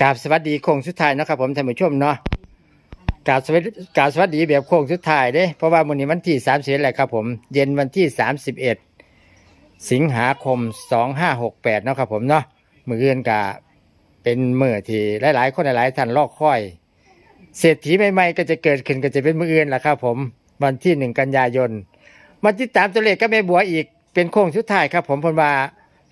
กราบสวัสดีโค้งสุดท้ายนะครับผมท่านผู้ชมเนาะกราบสวัสดีกราบสวัสดีแบบโค้งสุดท้ายเด้เพราะว่าวันนี้วันที่สามสิบแหละครับผม เย็นวันที่สามสิบเอ็ดสิงหาคมสองห้าหกแปดเนาะครับผมเนาะมือเอือนกาเป็นมือที่หลายๆ คนหลายๆท่านลอกค่อย เศรษฐีใหม่ๆก็จะเกิดขึ้นก็จะเป็นมือเอือนแหละครับผมวันที่หนึ่งกันยายนมาติดตามตัวเลขก็แม่บัวอีกเป็นโค้งสุดท้ายครับ ผมเพนว่า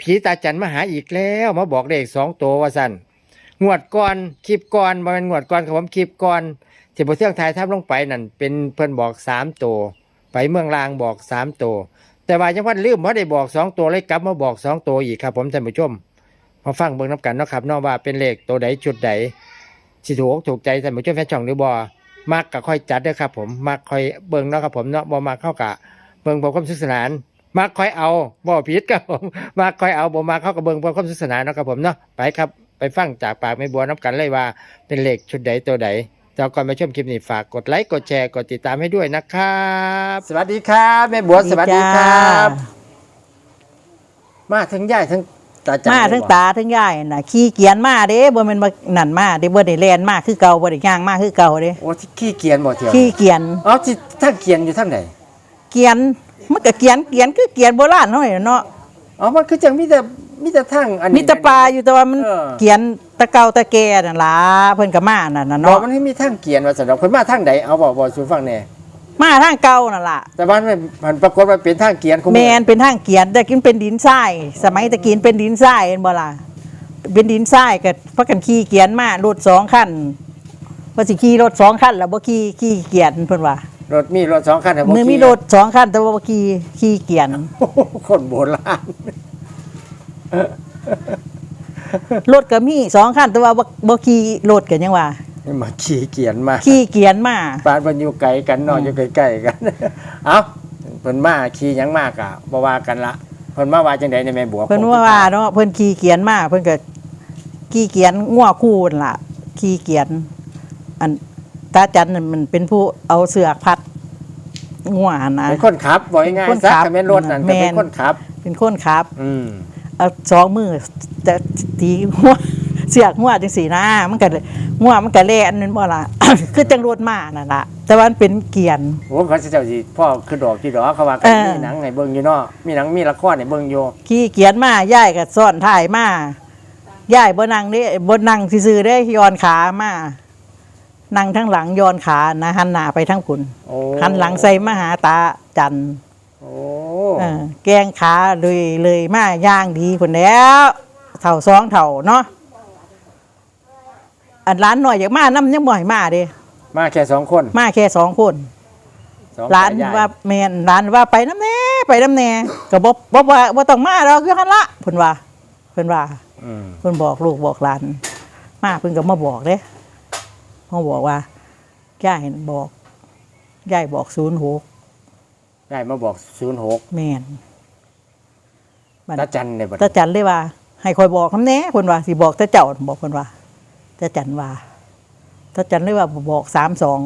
ผีตาจันมาหาอีกแล้ว มาบอกเลขสองตัวว่าสั่น งวดก่อนคลิปก่อนมาเป็นงวดก่อนครับผมคลิปก่อนที่บทเที่ยงไทายทับลงไปนั่นเป็นเพิ่นบอกสามตัวไปเมืองลางบอกสามตัวแต่ว่ายังพันลืมว่าได้บอกสองตัวเลยกลับมาบอกสองตัวอีกครับ ผมท่านผู้ชมมาฟังเบิ่งน้ำกันเนาะครับเนอกว่าเป็นเลขตัวใดชุดใดสิถูกถูกใจท่านผู้ชมแฟนช่องหรือบ่มักก็ค่อยจัดเด้อครับ ผมมักค่อยเบิ่งเนาะครับผมเนาะบ่มักเข้ากะเบิ่งเพื่อความสนุกสนานมาคอยเอาบ่ผิดครับผมมาคอยเอาบ่มาเข้ากับเบิ่งเพื่อความสนุกสนานเนาะครับผมเนาะไปครับ ไปฟังจากปากแม่บัวน้ำกันเลยว่าเป็นเลขชุดใดตัวใดเจ้าก่อนมาชมคลิปนี้ฝากกดไลค์กดแชร์กดติดตามให้ด้วยนะครับ สวัสดีครับแม่บัวสวัสดีครับ มาทั้งย่ายทั้งตาจันมาเลยทั้งบ่ตาทั้งยายน่ะขี้เกียจมาเด้บ่แม่นมานั่นมาเด้บ่ได้แล่นมาคือเก่าบ่ได้ย่างมาคือเก่าเด้โอ้ที่ขี้เกียจบ่เที่ยวขี้เกียจอ๋อที่ทั้งเกียจอยู่ทั้งไหนเกียจมันก็เกียจเกียจคือเกียจโบราณเนาะเนาะอ๋อมันคือจังมีแต่ มีแต่ทั้งอันนี้มีแตะปลาอยู่แต่ว่ามันเออ เกียจตะเก่าตะแก่นั่นล่ะเพิ่นก็มานั่นน่ะบอกเนาะมันให้มีทั้งเกียจว่าซั่นดอกเพิ่นมาทั้งใดเอาบอกบอกสู่ฟังแหน่มาทางเก่านั่นล่ะแต่ว่ามันมันปรากฏว่าเป็นทางเกียนของแมนเป็นทางเกียจแต่กินเป็นดินทรายสมัยตะกี้เป็นดินทรายเห็นบ่ล่ะเป็นดินทรายก็พากันขี่เกียจมารถสองคันว่าสิขี่รถสองคันแล้วบ่ขี่ขี่เกียจเพิ่นว่ารถมีรถสองคันแต่บ่มือมีขี่รถสองคันแต่ว่าบ่ขี่ขี่เกียน โอ้โหคนโบราณ รถก็มีสองคันแต่ว่าบ่บ่ขี่รถกันยังว่านี่มาขี่เกียนมาขี่เกียนมาปานมันอยู่ไกลกันเนอนอยู่ใกล้ๆกัน เอ้าเพิ่นมาขี่หยังมากอะบ่ว่ากันละเพิ่นมาว่าจังไดในแม่บัวเพิ่นว่าว่าเนาะเพิ่นขี่เกียนมาเพิ่นก็ขี่เกียนงัวคู่นั่นล่ะขี่เกียน อันตาจันนั่นมันเป็นผู้เอาเสือกพัดงัวหั่นนะเป็นคนขับบ่ง่ายคนๆซะขับถ้าแม่นรถนั่นก็เป็นแม่นคนขับ เป็นคนขับ อืม เอาสองมือจะตีหัวเสียกหัวจังสีหน้ามันก็เลยหัวมันก็แล่นนั่นบ่ล่ะ คือจังรถมานั่นล่ะแต่ว่ามันเป็นเกียนโอ้เขาสิเจ้าสิพ่อคือดอกที่ดอกเขาว่ากันเออมีหนังให้เบิ่งอยู่เนาะมีหนังมีละครให้เบิ่งอยู่ขี่เกียนมาย่ายก็ซ่อนถ่ายมาย่ายบ่นั่งเด้บ่นั่งซื่อๆเด้ย้อนขามานั่งทั้งหลังย้อนขานะหันหน้าไปทั้งคุณโอ้หันหลังใส่มาหาตาจันโอ้เออแกงขาเลยเลยมาย่างดีพุ่นแล้วเท่าสองเท่าเนาะอันร้านหน่อยอยากมานํยังบ่ให้มาเด้มาแค่สองคนมาแค่สองคนสองร้านตยยว่าแมนร้านว่าไปน้ำแน่ไปน้ำแน่ก็บอกบอกว่าบ่ต้องมาเราคือหันละเพิ่นว่าเพิ่นว่าอืมเพิ่นบอกลูกบอกหลาน มาเพิ่นก็มาบอกเด้เขาบอกว่าย่ายบอกย่ายบอกศูนย์หก ได้มาบอก06แมนบัดตาจันเนี่ยบัดตาจันเลยว่า ให้คอยบอกคำแน่เพิ่นว่าสิบอกตาเจ้าบอกเพิ่นว่าตาจันว่าตาจันเลยว่าบอกสามสอง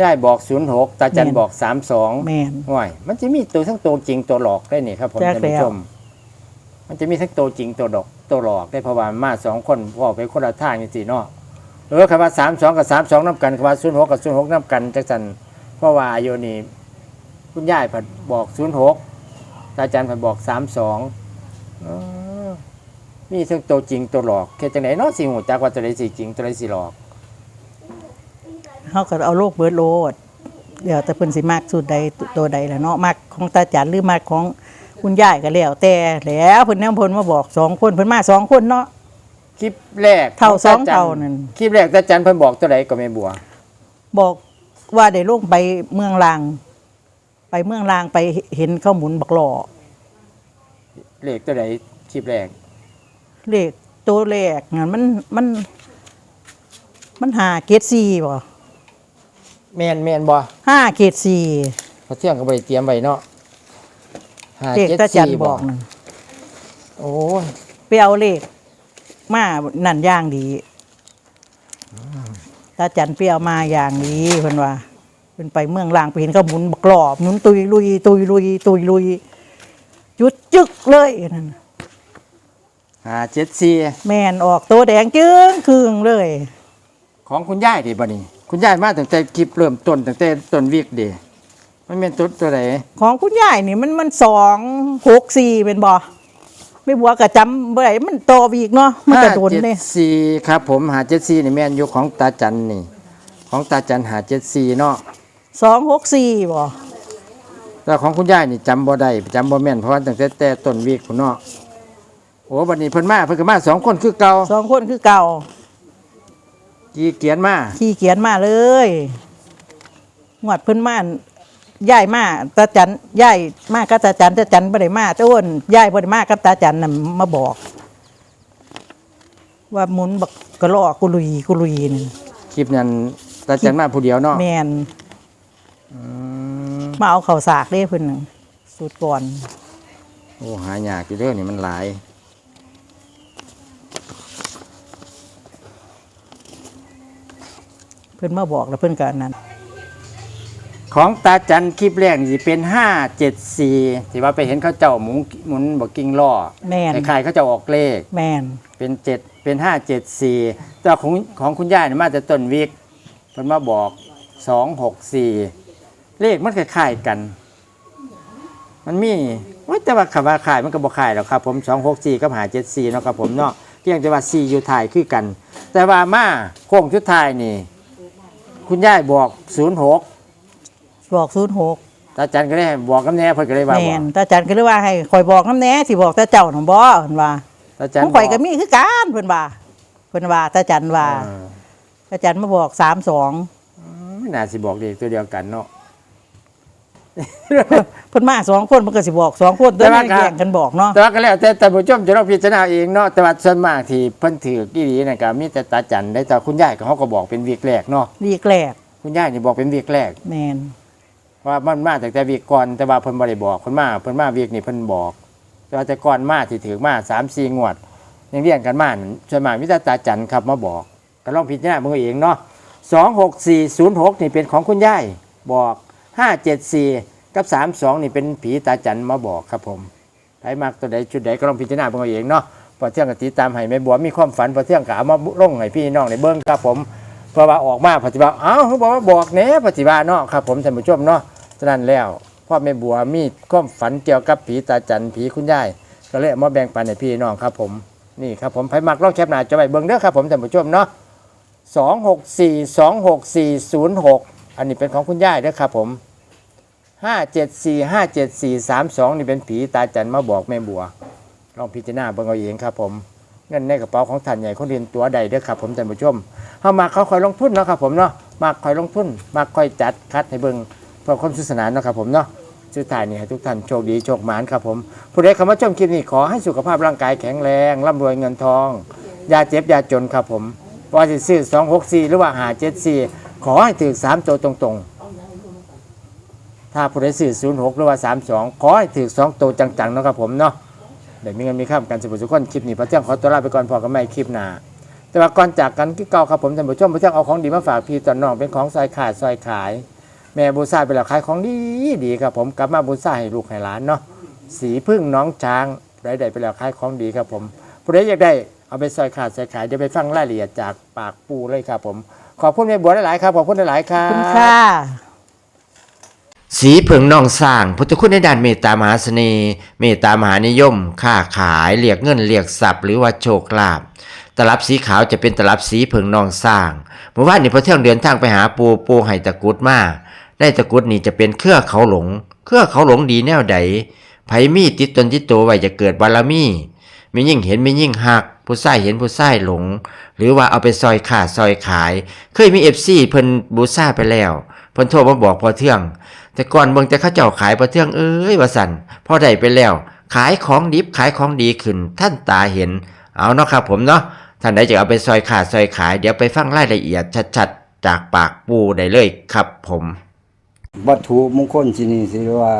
ยายบอก06ตาจันแม่นบอก32แมนห่วยมันจะมีตัวทั้งตัวจริงตัวหลอกได้นี่ครับผมแจ้งท่านผู้แล้วชม มันจะมีทั้งตัวจริงตัวดอกตัวหลอกได้เพราะว่ามาสองคนพ่อไปคนละทางนี่สิเนาะเออคำว่าสามสองกับสามสองน้ำกันคำว่าศูนย์หกกับศูนย์หกน้ำกันจังสันเพราะว่าอายุนี่ คุณยายผัดบอกศูนย์หกตาจันผัดบอกสามสองมีทั้งตัวจริงตัวหลอกแค่จังไหนเนาะสิหูจักว่าตัวใดสิจริงตัวใดสิหลอกเขาก็เอาโลกเบิดโลดเดี๋ยวแต่เพิ่นสิมากสุดใดตัวใดล่ะเนาะมากของตาจันหรือมากของคุณยายก็แล้วแต่แล้วเพิ่นแนมเพิ่นมาบอกสองคนเพิ่นมาสองคนเนาะคลิปแรกเท่าขตสองจัเท่านั่นคลิปแรกตาจันเพิ่นบอกตัวใดก็ไม่บัว บอกว่าได้ลงไปเมืองลาง ไปเมืองลางไปเห็นเขาหมุนบักหล่อเลขตัวใดคลิปแรกเลขตัวแรกนั่นมันมัน มันหาเกตซีบ่แมนแมนบ่ห้าเกตซีเขาเที่ยงก็ไปเตรียมไว้เนาะห้าเลขเจ็ดตาจันสี่บอกนั่นโอ้ยไปเอาเลขมานั่นอย่างดีตาจันเปรียวมาอย่างดีเพิ่นว่า เพิ่นไปเมืองลางไปเห็นเขาหมุนบักหลอบหมุนตุยลุยตุยลุยตุยลุยหยุดจึกเลยนั่นน่ะหาเจ็ดสี่แม่นออกตัวแดงจึ้งครึ่งเลย ของคุณยายดิบ่นี่คุณยายมาตั้งแต่คลิปเริ่มต้นตั้งแต่ต้นวีคเดีมันเป็นตัวตัวไหนของคุณยายนี่มันมันสองหกสี่เป็นบ่ไม่บัวกะจำบ่ได้มันโตออีกเนาะมันกระโดนเลยสี่ครับผมหาเจ็ดสี่นี่แม่นอยู่ของตาจันนี่ ของตาจันหาเจ็ดสี่เนาะ สองหกสี่บ่แต่ของคุณยายนี่จำบ่ได้จำบ่แม่นเพราะว่าตั้งแต่แต่ต้นวีคพุ่นเนาะโอ้บัดนี้เพิ่นมาเพิ่นก็มาสองคนคือเก่าสองคนคือเก่ากี่เกียนมาขี่เขียนมาเลยงวดเพิ่นมาย่ายมาตาจันย่ายมากับตาจันตาจันบ่ได้มาแตาอ้วนย่ายบ่ได้มากับตาจันน่ะมาบอก ว่าหมุนบักกระลอกกุลุยกุลุยนี่คลิปนั้นตาจันมาผู้เดียวเนาะแม่นอื มมาเอาข้าวสากเด้เพิ่นน่ะสูตรก่อน โอ้หายากอยู่เด้อนี่มันหลายเพิ่นมาบอกแล้วเพิ่นก็อันนั้น ของตาจันคลิปแรกนี่สิเป็นห้าเจ็ดสี่ที่ว่าไปเห็นเขาเจ้าหมุนหมุนบอกกิ้งล้อแม่น คล้ายๆเขาเจ้าออกเลข แม่นเป็นเจ็ดเป็นห้าเจ็ดสี่แต่ของของคุณย่าเนี่ยมาแต่ต้นวิกเพิ่นมาบอกสองหกสี่ เลขมันคล้ายๆกัน มันมีว่าแต่ว่าคำว่าขายมันก็บอกขายหรอกครับ ผมสองหกสี่กับหาเจ็ดสี่เนาะครับผมเนาะเพียงแต่ว่าสี่อยู่ถ่ายคือกัน แต่ว่ามาโค้งชุดท้ายนี่ คุณย่ายบอกศูนย์หกบอก06ตาจันก็ได้บอกกำแน่เพิ่นก็เลยว่าบแม่อกนตาจันก็เลยว่าให้ข่อยบอกนำแหน่สิบอกตาเจ้าน่ะบ่เพิ่นว่าตาจันของข่อยก็มีคือกันเพิ่นว่าเพิ่นว่าตาจันว่าเออตาจันมาบอก32ไม่น่าสิบอกเด็กตัวเดียวกันเนาะ เพิ่นมาสองคนมันก็สิบอกสองคนแต่แต่ว่าว่าก็แย่งกันบอกเนาะแต่ว่าก็แล้วแต่แต่ผู้ชมจะต้องพิจารณาเองเนาะแต่ว่าส่วนมากที่เพิ่นถือกี่ดีนะก็มีแต่ตาจันได้แต่คุณยายก็เขาก็บอกเป็นวีกแรกเนาะวีกแรกคุณยายนี่บอกเป็นวีกแรกแมนว่ามันมาแต่แต่วีกก่อนแต่ว่าเพิ่นบ่ได้บอกเพิ่นมาเพิ่นมาวีกนี่เพิ่นบอก แต่ว่าแต่ก่อนมาที่ถือมา3 4งวดยังเรียงกันมานั่นส่วนมากมีแต่ตาจันครับมาบอกก็ลองพิจารณาเบิ่งเอาเองเนาะ26406นี่เป็นของคุณยายบอก 574 กับ 32 นี่เป็นผีตาจันมาบอกครับผมไผมากตัวใดชุดใดก็ลองพิจารณาเบิ่งเอาเองเนาะพอเที่ยงกติดตามให้แม่บัวมีความฝันพอเที่ยงก็เอามาลงให้พี่น้องในเบิ้งครับผมเพราะว่าออกมาปฏิบัติอ้าเขาบอกว่าบอกแหน่ปฏิบัติเนาะครับผมท่านผู้ชมเนาะฉะนั้นแล้วพ่อแม่บัวมีความฝันเกี่ยวกับผีตาจันผีคุณยายก็เลยมาแบ่งปันให้พี่น้องครับผมนี่ครับผมไผมากลองแคปหนาจอไว้เบิ่งเด้อครับผมท่านผู้ชมเนาะสองหกสี่สองหกสี่ศูนย์หกอันนี้เป็นของคุณยายเด้อครับผม ห้าเจ็ดสี่ห้าเจ็ดสี่สามสองนี่เป็นผีตาจันมาบอกแม่บัว ลองพิจารณาเบิ่งเอาเองครับผมเงินในกระเป๋าของท่านใหญ่คนเรียนตัวใดเด้อครับผมท่านผู้ชมเขามาเขาคอยลงทุนเนาะครับผมเนาะมาคอยลงทุนมาคอยจัดคัดให้เบิ่งเพื่อความสนุกสนานเนาะครับผมเนาะสุดท้ายนี่ให้ทุกท่านโชคดีโชคหมานครับผม ผู้ใดเข้ามาชมคลิปนี้ขอให้สุขภาพร่างกายแข็งแรงร่ำรวยเงินทองอย่าเจ็บอย่าจนครับผมว่าจะซื้อสองหกสี่หรือว่าหาเจ็ดสี่ขอให้ถือสามตัวตรงๆ ถ้าผู้ใดซื้อ06หกหรือว่า32ขอให้ถือ2ตัวจังๆเนาะครับผมเนาะเดี๋ยวมีเงินมีข้ามกันสุขสุขคนคลิปนี้พระเจ้าขอตัวลาไปก่อนพอกันไม่คลิปหน้าแต่ว่าก่อนจากกันที่เก่าครับผมท่านผู้ชมพระเจ้าเอาของดีมาฝากพี่ตอนน้องเป็นของซอยขาดซอยขาย แม่บูซาไปแล้วขายของดีดีครับผมกลับมาบูซาให้ลูกให้หลานเนาะสีพึ่งน้องช้างได้ได้ไปแล้วขายของดีครับผมผู้ใดอยากได้เอาไปซอยขาดซอยขายเดี๋ยวไปฟังรายละเอียดจากปากปูเลยครับผมขอบคุณแม่บัวหลายๆครับขอบคุณหลายๆครับคุณค่ะ สีเผิงนองสร้างพุทธคุณในด้านเมตตามหาเสน่ห์เมตตามหานิยม ค้าขายเรียกเงินเรียกทรัพย์หรือว่าโชคลาภตลับสีขาวจะเป็นตลับสีเผิงนองสร้างเมื่อวานนี้พอเที่ยงเดินทางไปหาปูปูไห้ตะกุดมาได้ตะกุดนี่จะเป็นเครือเขาหลง เครือเขาหลงดีแนวใดไผมีติดตนติดตัวไว้จะเกิดบารมีมียิ่งเห็นมียิ่งหัก ผู้ใส่เห็นผู้ใส่หลง หรือว่าเอาไปซอยขาดซอยขาย เคยมีเอฟซีเพิ่นบูซ่าไปแล้วเพิ่นโทรมาบอกพอเที่ยง แต่ก่อนเบิ่งแต่เข้าเจ้าขายประเทืองเอ้ยว่าสันพอได้ไปแล้ว ขายของดิบขายของดีขึ้น ท่านตาเห็น เอาเนาะครับผมเนาะท่านใดจะเอาไปซอยขาดซอยขายเดี๋ยวไปฟังรายละเอียดชัดๆ จากปากปูได้เลยครับผม วัตถุมงคลที่นี่สิว่า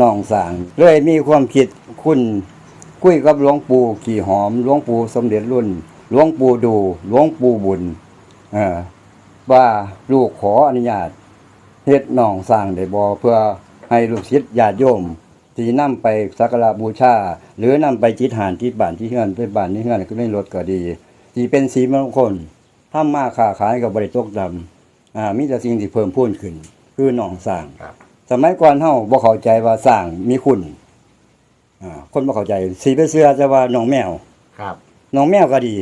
น้องสางเลยมีความคิดคุณคุยกับหลวงปู่ขี่หอมหลวงปู่สมเด็จรุ่นหลวงปู่ดูหลวงปู่บุญเออว่าลูกขออนุญาต เฮ็ดน้องสร้างได้บ่เพื่อให้ลูกศิษย์ญาติโยมทที่นำไปสักการะบูชา หรือนำไปจิตหานที่บ้านที่เฮือนไปบ้านที่เฮือนก็ได้รถก็ดีที่เป็นสีมงคลทำมาค้าขายกับบริตกดำอ่ามีแต่สิ่งที่เพิ่มพูนขึ้น คือหนองสร้างครับสมัยก่อนเฮาบ่เข้าใจว่าสร้างมีคุณอ่าคนบ่เข้าใจสีไปเสื้อจะว่าหนองแมวครับหนองแมวก็ดี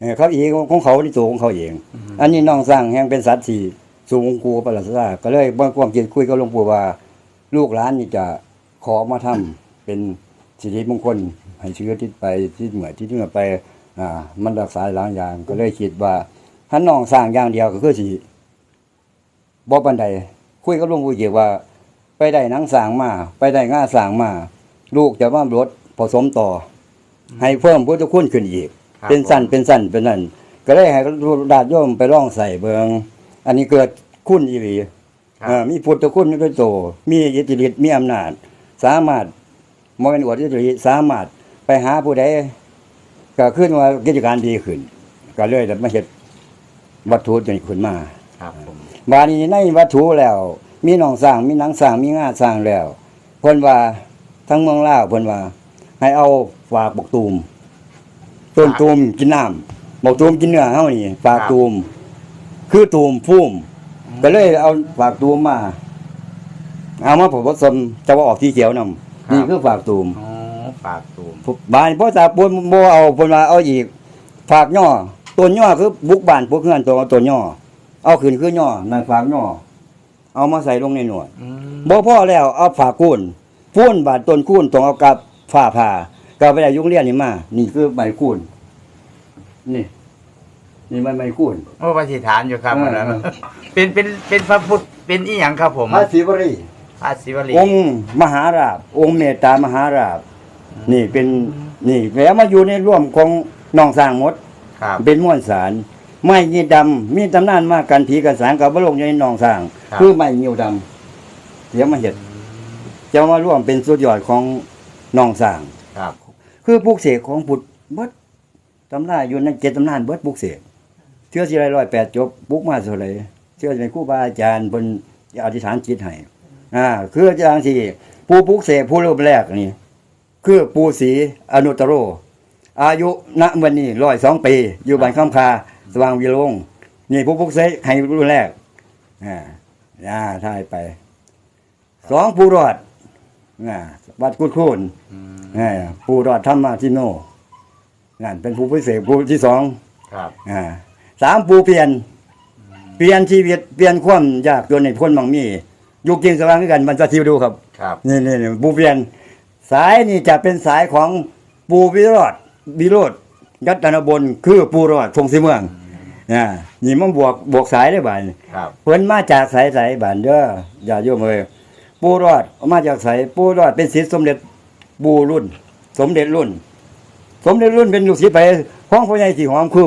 เออเขาเองของเขาในตัวของเขาเอง อันนี้น้องสร้างแห่งเป็นสัตว์ที่ สูงกูประหลาดซาก็เลยบ่ความคิดคุยกับหลวงปู่ว่า ลูกหลานนี่จะขอมาทำเป็นสิริมงคลให้เชื้อที่ไปที่เหมือที่เหนือไปอ่ามันรักษาหลายอย่าง ก็เลยคิดว่าถ้าน้องสร้างอย่างเดียวก็คือสิบ่ปานใดคุยกับหลวงปู่เกี่ยวว่า ไปได้หนังสร้างมา ไปได้ง่าสร้างมา ลูกจะมาลดผสมต่ออให้เพิ่มพุทธคุณขึ้นอีกครับเป็นสั้นเป็นสั้นเป็นนั่นก็ได้ให้ดาดโยมไปล่องใส่เบิง อันนี้เกิดคุณอีหลีครับเอ่อมีพุทธคุณด้วยโต มีอิทธิฤทธิ์มีอำนาจ สามารถมเป็นอวดอิทธิฤทธิ์สามารถไปหาผู้ใดก็ขึ้นว่ากิจการดีขึ้น ก็เลยได้มาเฮ็ดวัตถุจนขึ้นมาครับผมบาดนี้ในวัตถุแล้ว มีหนองสร้างมีหนังสร้างมีงาสร้างแล้วเพิ่นว่าทั้งเมืองลาวเพิ่นว่า ให้เอาฝากบกตูมต้นตูมกินน้ำบกตูมกินเนื้อเฮานี่ฝากตูม คือตูมพุ่มก็เลยเอาฝากตูมมา เอามาผสมจะว่าออกที่เขียวนำนี่คือฝากตูมอ๋อฝากตูมบ้านพ่อตาปนบ่เอาเพิ่นว่าเอาอีก ฝากย่อต้นย่อคือบุกบ้านพวกเฮือนตัวต้นย่อเอาขึ้นคือย่อนั่นฝากย่อเอามาใส่ลงในหนวด อืมบ่พอแล้วเอาฝากคูนพูนบาดต้นคูนต้องเอากับฝ้าผ่าก็ไปได้ยุงเรียนนี่มา นี่คือใบคูนนี่ นี่มันใบคูนโอ้ปฏิฐานอยู่ครับเอออันนั้นเออเป็นเป็นเป็นพระพุทธเป็นอีหยังครับผมพระศิวรีพระศิวลีองค์มหาราบ องค์เมตตามหาราบ นี่เป็นนี่แล้วมาอยู่ในร่วมของน้องสร้างหมด ครับ เป็นม้วนสาร ไม้ยีดำมีตำนานมากกันผีกันสารกับบลงอยู่ในหนองสร้าง ครับ คือไม้ยิวดำเดี๋ยวมาเห็ดจะมาร่วมเป็นสุดยอดของหนองสร้าง ครับ คือปลูกเสกของพุทธเบิดตำนาอยู่ในเจ็ดตำนานเบิดปลูกเสกเชื่อสิไรร้อยแปดจบปลูกมาเท่าไหรเชื่อเป็นครูบาอาจารย์บนอธิษฐานจิตให้อ่าคืออาจารย์ที่ผู้ปลูกเสกผู้เริ่มแรกนี่ คือปูศรีอนุตตโร อายุณวันนี้ร้อยสองปี อยู่บ้านข้ามคาสว่างวิโรงนี่ผู้ปลุกเสกให้รุ่นแรกอ่าอ่าทายไป สองผู้รอดอ่าวัดกุดคูนอืมอ่าผู้รอดธรรมาทิโนนั่นเป็นผู้พิเศษผู้ที่สองครับอ่า สามผู้เปลี่ยน เปลี่ยนชีวิตเปลี่ยนความยากจนในพ้นบางมีอยุคจริงสว่างคือกันมันจะทิวดูครับครับนี่นี่นี่ปูเปลี่ยน สายนี่จะเป็นสายของปูวิโรธวิโรธยัตนบนคือปูรอดพงศิเมืองอ่านี่มันบวกบวกสายได้บ่ายครับเพิ่นมาจากสายสายบ้านเด้ออย่าโยมเอ้ยปูรอดมาจากสายปูรอดเป็นศิษย์สมเด็จปูรุ่น สมเด็จรุ่น สมเด็จรุ่นเป็นลูกศิษย์ไปของพ่อใหญ่สีหอมคือ